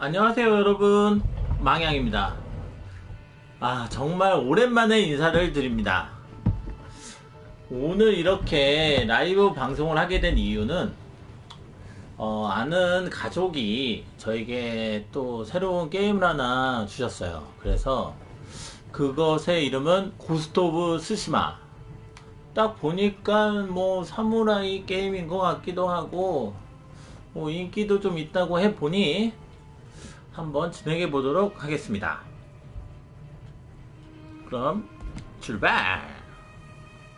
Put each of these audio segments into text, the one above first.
안녕하세요 여러분. 망양입니다. 아 정말 오랜만에 인사를 드립니다. 오늘 이렇게 라이브 방송을 하게 된 이유는 어, 아는 가족이 저에게 또 새로운 게임을 하나 주셨어요. 그래서 그것의 이름은 고스트 오브 스시마. 딱 보니까 뭐 사무라이 게임인 것 같기도 하고 뭐 인기도 좀 있다고 해보니 한번 진행해 보도록 하겠습니다. 그럼 출발!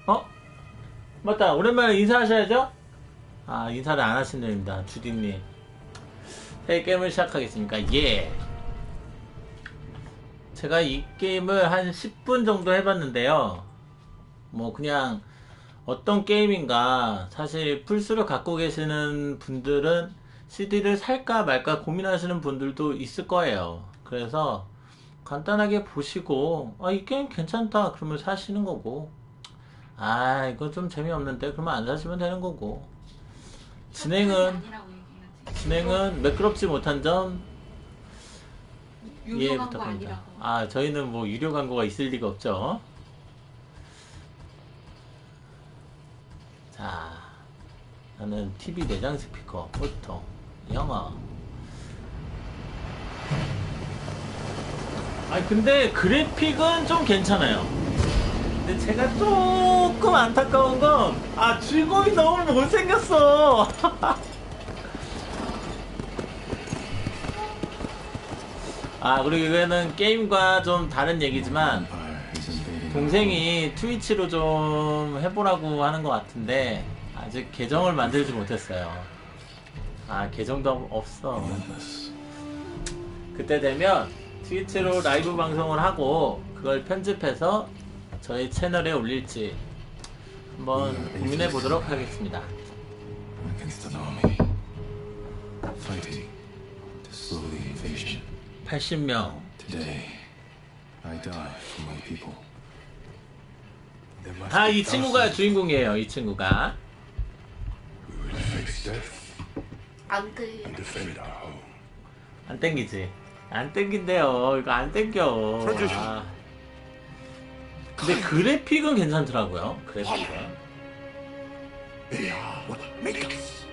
어? 맞다. 오랜만에 인사하셔야죠? 아, 인사를 안 하신 분입니다. 주디님. 새 게임을 시작하겠습니까? 예. 제가 이 게임을 한 10분 정도 해봤는데요. 뭐, 그냥, 어떤 게임인가, 사실 플스를 갖고 계시는 분들은 CD를 살까 말까 고민하시는 분들도 있을 거예요. 그래서 간단하게 보시고 아, 이 게임 괜찮다. 그러면 사시는 거고. 아 이거 좀 재미없는데? 그러면 안 사시면 되는 거고. 진행은 진행은 매끄럽지 못한 점? 이해 부탁합니다. 아 저희는 뭐 유료 광고가 있을 리가 없죠. 자, 나는 TV 내장 스피커, 보통 영어. 아 근데 그래픽은 좀 괜찮아요. 근데 제가 조금 안타까운 건, 아 주인공이 너무 못생겼어. 아 그리고 이거는 게임과 좀 다른 얘기지만 동생이 트위치로 좀 해보라고 하는 것 같은데 아직 계정을 만들지 못했어요. 아 계정도 없어. 그때 되면 트위치로 라이브 방송을 하고 그걸 편집해서 저희 채널에 올릴지 한번 고민해 보도록 하겠습니다. against an army, fighting to slow the invasion. 80명. Today, I die for my people. There must 아, be 이 친구가 주인공이에요. 이 친구가. who will face death 안 돼. home. 안 땡기지. 안 땡긴대요. 이거 안 땡겨. 아. 근데 그래픽은 괜찮더라고요. 그래픽은. They are what make us.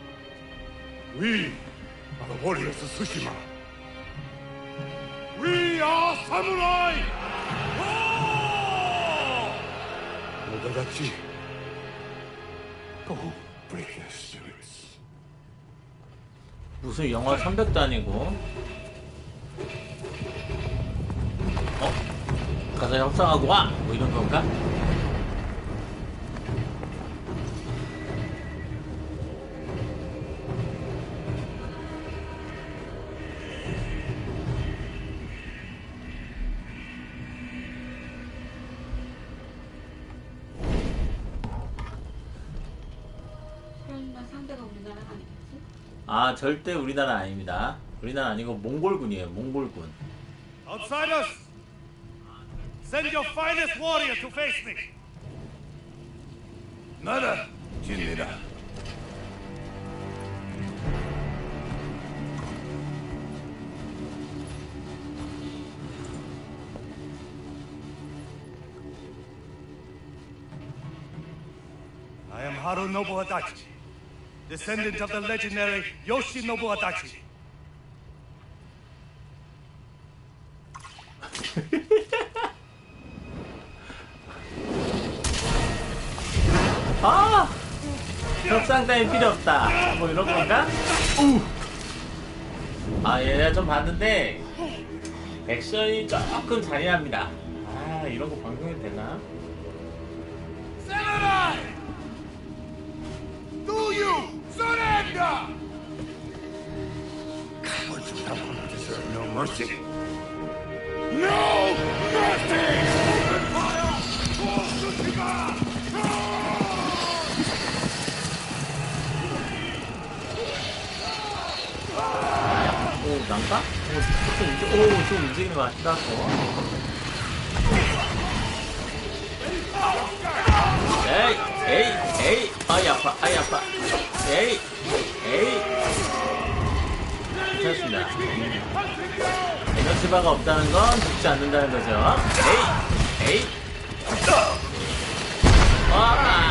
We are the warriors of Tsushima. We are samurai. Odadachi. Go break their spirits. 무슨 영화 300도 아니고. 어? 가서 협상하고 와! 뭐 이런 건가? 절대 우리나라 아닙니다. 우리나라 아니고 몽골군이에요, 몽골군. Outsiders! Send your finest warrior to face me! Nada, Jinmira. I am Harunobu Adachi, descendant of the legendary Yoshinobu Adachi. 아! 협상 따위 필요 없다. 뭐 이런 건가? 우! 아, 얘가 좀 봤는데, 액션이 조금 잔인합니다. 아, 이런 거 방송 mercy. No mercy! Open fire! For Tsushima! 오, 난가? 오, 좀, 움직, 오, 좀 움직이는 것 같기도 하고. 에이, 에이, 에이, 아이 아파, 아이 아파. 에이, 에이. 괜찮습니다. 에너지바가 없다는 건 죽지 않는다는 거죠. 에이! 에이! 와!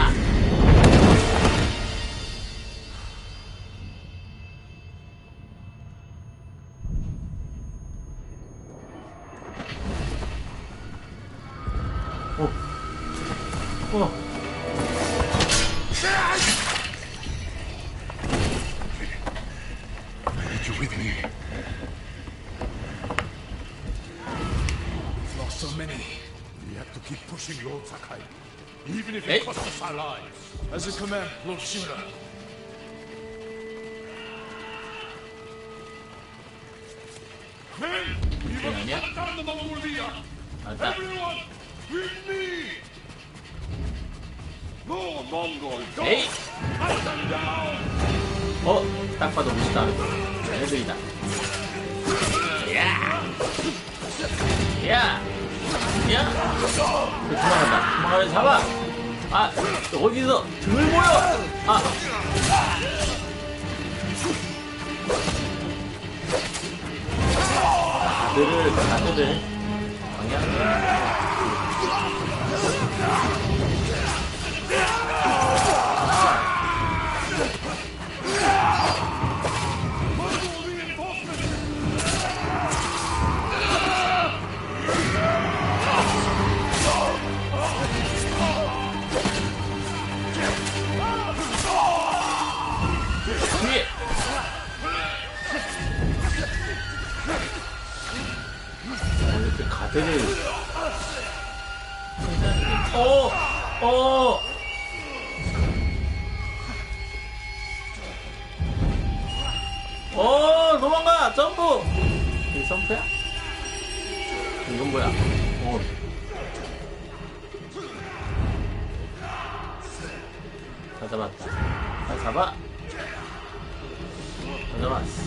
Many. We have to keep pushing Lord Sakai, even if Hey. it costs us our lives. As a command, Lord Shura. Men, we 이게 must 아니야? cut down the Mongolia. 맞 야! 그 도망간다. 도망가면 잡아! 아! 어디서 등을 모여! 아! 아들을, 아들을. 방향. 가드를. 어! 어! 어! 도망가! 점프! 이 점프야? 이건 뭐야? 어. 다 잡았다. 다 잡아! 다 잡았어.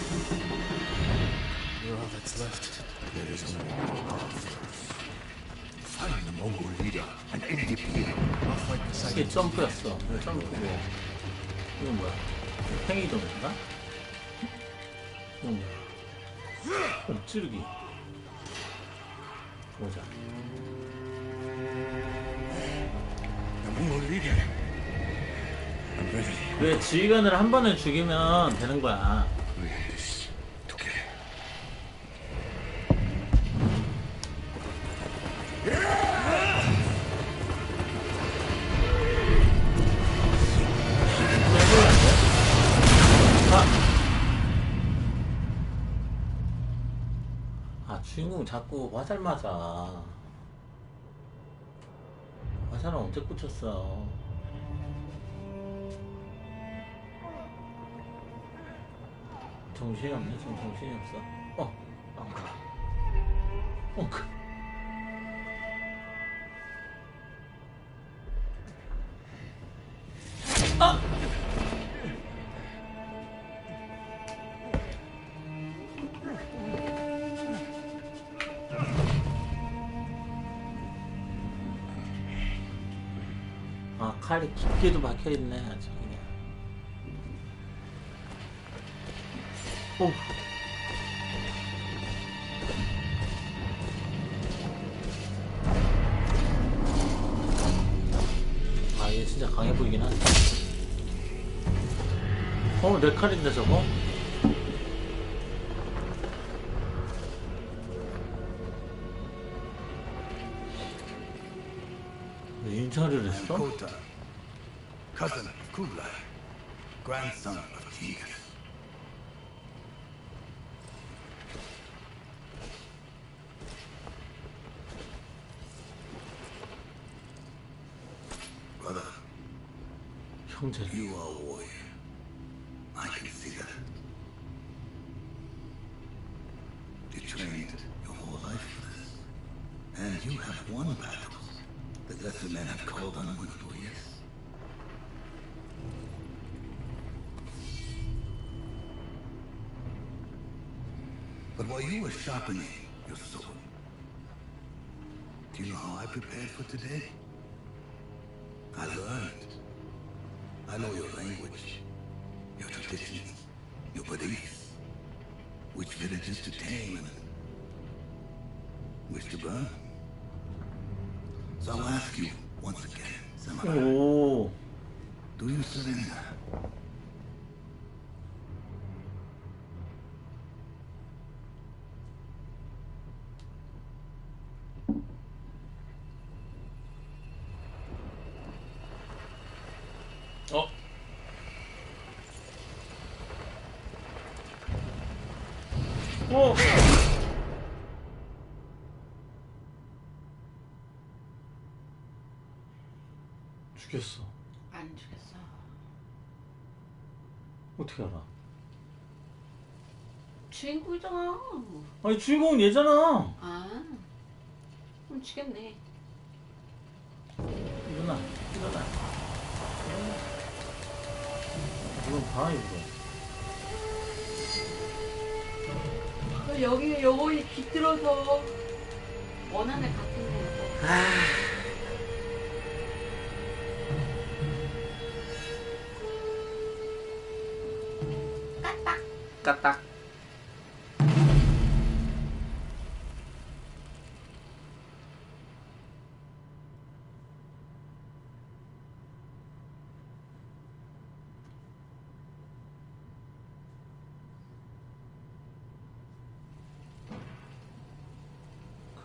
이게 점프였어. 점프고. 이건 뭐야? 팽이돔인가? 이건 뭐야? 엎지르기. 보자. 왜 지휘관을 한 번을 죽이면 되는 거야. 자꾸 화살 맞아. 화살은 언제 꽂혔어? 정신이 없네, 지금 정신이 없어. 어, 엉크. 엉크. 깊게도 박혀있네, 아주 그냥. 오. 아, 얘 진짜 강해 보이긴 하네. 어, 내 칼인데 저거? 왜 인사를 했어? cousin of Kublai, grandson of King. Brother, you are a warrior. But while you were sharpening your sword, do you know how I prepared for today? I learned. I know your language, your traditions, your beliefs. which villages to tame and which to burn. So I'll ask you once again, Samurai, 오. do you surrender? 오! 죽였어. 안 죽였어. 어떻게 알아? 주인공이잖아. 아니 주인공은 얘잖아. 아, 그럼 죽였네. 일어나, 일어나. 이건 봐 이거. 그 여기 영혼이 깃들어서 원한을 같은 데서. 까딱. 까딱.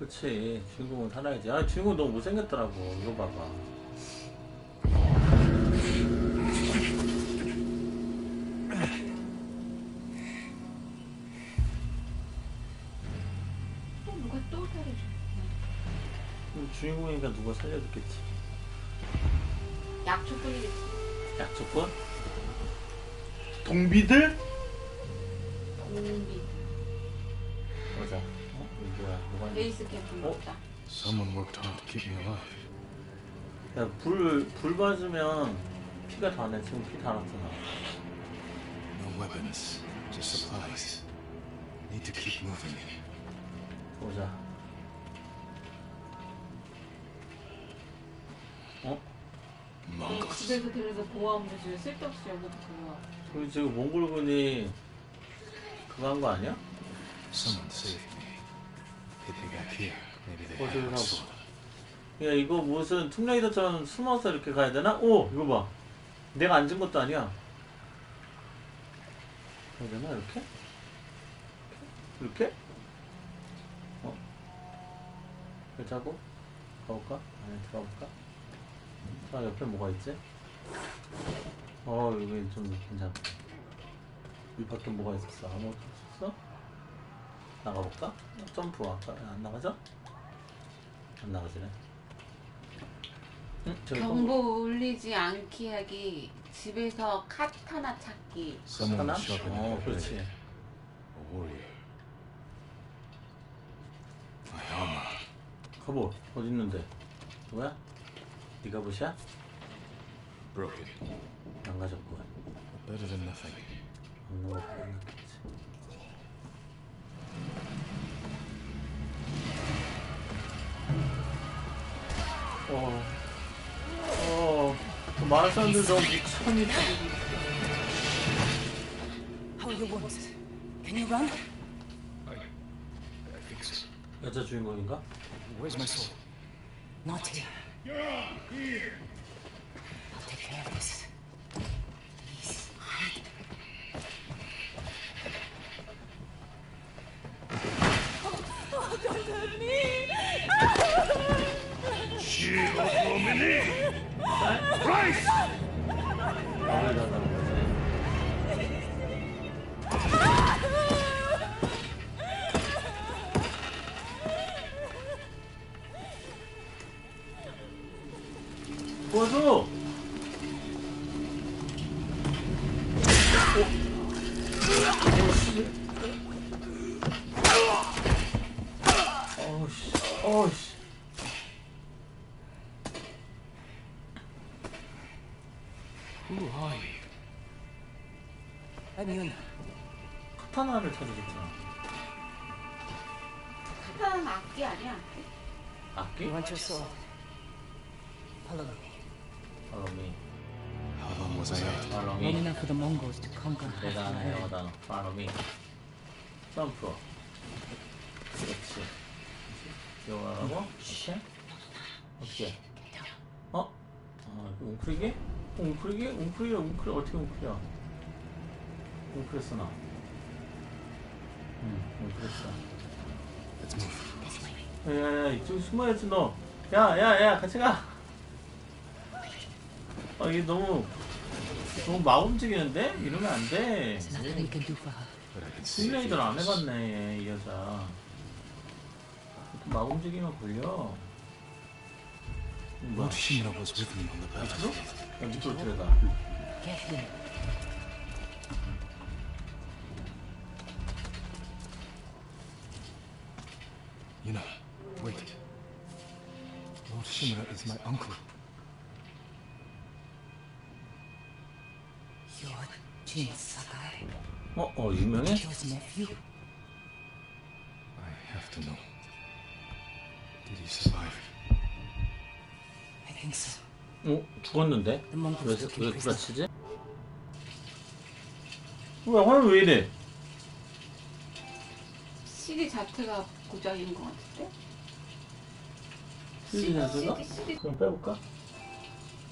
그렇지 주인공은 살아야지 아 주인공 너무 못생겼더라고 이거 봐봐 또 누가 또 살해줘. 그럼 주인공이니까 누가 살려줬겠지 약초뿐이겠지. 약초권? 동비들? 공비. 어? 뭐야 뭐가 있냐 베이스 캠프 먹다. Someone worked hard to keep me alive. 야, 불, 불 맞으면 피가 다 나. 지금 피 다 났잖아. No weapons, just supplies. Need to keep moving. 보자. 어? Mongols. 집에서 들려서 보호하면 되지. 쓸데없이 여기서 보호하. 그리고 지금 몽골군이 그거 한 거 아니야? Someone saved me. 하고. sword. 야, 이거 무슨 툼레이더처럼 숨어서 이렇게 가야 되나? 오! 이거 봐. 내가 앉은 것도 아니야. 가야 되나? 이렇게? 이렇게? 어? 이렇게 자고? 가볼까? 안에 들어볼까? 자, 옆에 뭐가 있지? 어, 여기 좀 괜찮아. 이 밖에 뭐가 있었어? 아무것도? 나가볼까? 점프 아까 안 나가죠? 안 나가지네. 응? 저기 경보 울리지 않게 하기. 집에서 카타나 찾기. Someone 하나? was shot in the 어, head. 그렇지. A warrior. My armor. 갑옷 어디 있는데? 누구야? 네 갑옷이야? Broken. 안 가졌고 Better than nothing. 없는 거 보였겠 어, 어, 그 많은 사람들 너무 미천이 How your wounds? Can you run? I think so. 여자 주인공인가? Where's my sword? Not here. I'll take care of this. Please, hide. Shield for me! Christ! 말 거지. 도와줘! 어 You want your sword? Follow me. 바로미, How long was I out? Long 바로미. enough for the Mongols to conquer half the world. 영어다. 바로미. 점프. 그렇지. 기어가라고? 오케이. 어떻게? 어? 아? 어, 웅크리기? 웅크리기? 웅크리 어떻게 웅크려? 웅크렸어 나. 응, 웅크렸어. Let's move. 야야야 이쪽 숨어야지 너. 야야야 같이 가. 아 이게 너무 너무 막 움직이는데 이러면 안 돼. There's nothing we can do for her. But I can see if 시뮬레이터를 you 안 해봤네 이 여자. 막 움직이면 걸려. 뭐야? 밑으로? 야 밑으로. Get him. Wait. Lord Shimura is my uncle. You're Jin Sakai, 어, 어 유명해? Kyo's nephew. I have to know. Did he survive? I think so. 어 죽었는데? 왜, 왜. 구라치지? 왜 화면 왜 이래? CD 자체가 고장인 것 같은데? 자체가? CD, CD. 그럼 빼볼까?